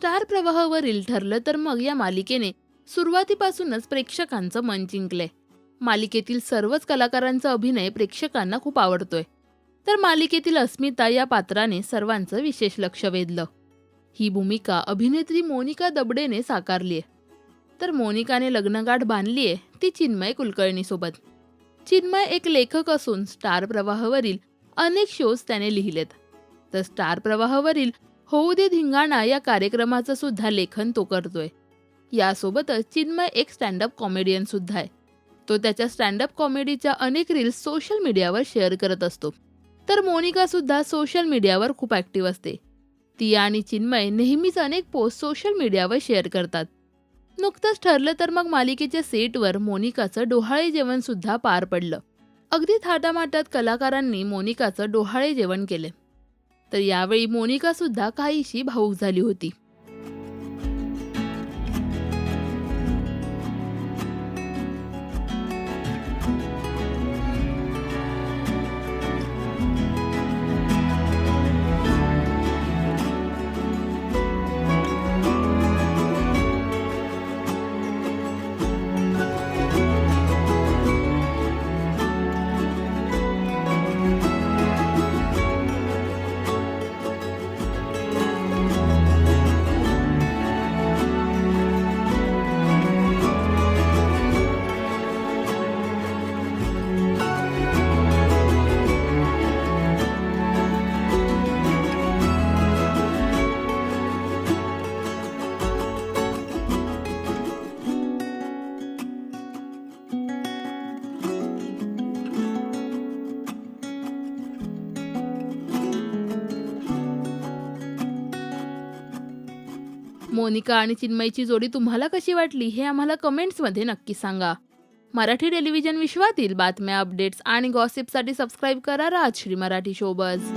Star प्रवाहावरील ठरलं तर मग या मालिकेने सुरुवातीपासूनच प्रेक्षकांचं मन जिंकलंय. मालिकेतील सर्वच कलाकारांचा अभिनय प्रेक्षकांना खूप आवडतोय. तर मालिकेतील अस्मिता या पात्राने सर्वांचं विशेष लक्ष वेधलं. ही भूमिका अभिनेत्री मोनिका दबडेने साकारलीय. तर मोनिकाने लग्नगाठ बांधलीय ती चिन्मय कुलकर्णीसोबत. चिन्मय एक लेखक असून स्टार प्रवाहावरील अनेक शोज त्याने लिहिलेत. तर स्टार प्रवाहावरील होऊ दे धिंगाणा या कार्यक्रमाचं सुद्धा लेखन तो करतोय. यासोबतच चिन्मय एक स्टँडअप कॉमेडियन सुद्धा आहे. तो त्याच्या स्टँडअप कॉमेडीच्या अनेक रील्स सोशल मीडियावर शेअर करत असतो. तर मोनिका सुद्धा सोशल मीडियावर खूप ॲक्टिव्ह असते. ती आणि चिन्मय नेहमीच अनेक पोस्ट सोशल मीडियावर शेअर करतात. नुकतंच ठरलं तर मग मालिकेच्या सेटवर मोनिकाचं डोहाळे जेवण सुद्धा पार पडलं. अगदी थाटामाटात कलाकारांनी मोनिकाचं डोहाळे जेवण केले. तर यावेळी मोनिका सुद्धा काहीशी भाऊक झाली होती. मोनिका आणि चिन्मयची जोडी तुम्हाला कशी वाटली हे आम्हाला कमेंट्समध्ये नक्की सांगा. मराठी टेलिव्हिजन विश्वातील बातम्या अपडेट्स आणि गॉसिपसाठी सबस्क्राईब करा राजश्री मराठी शोबज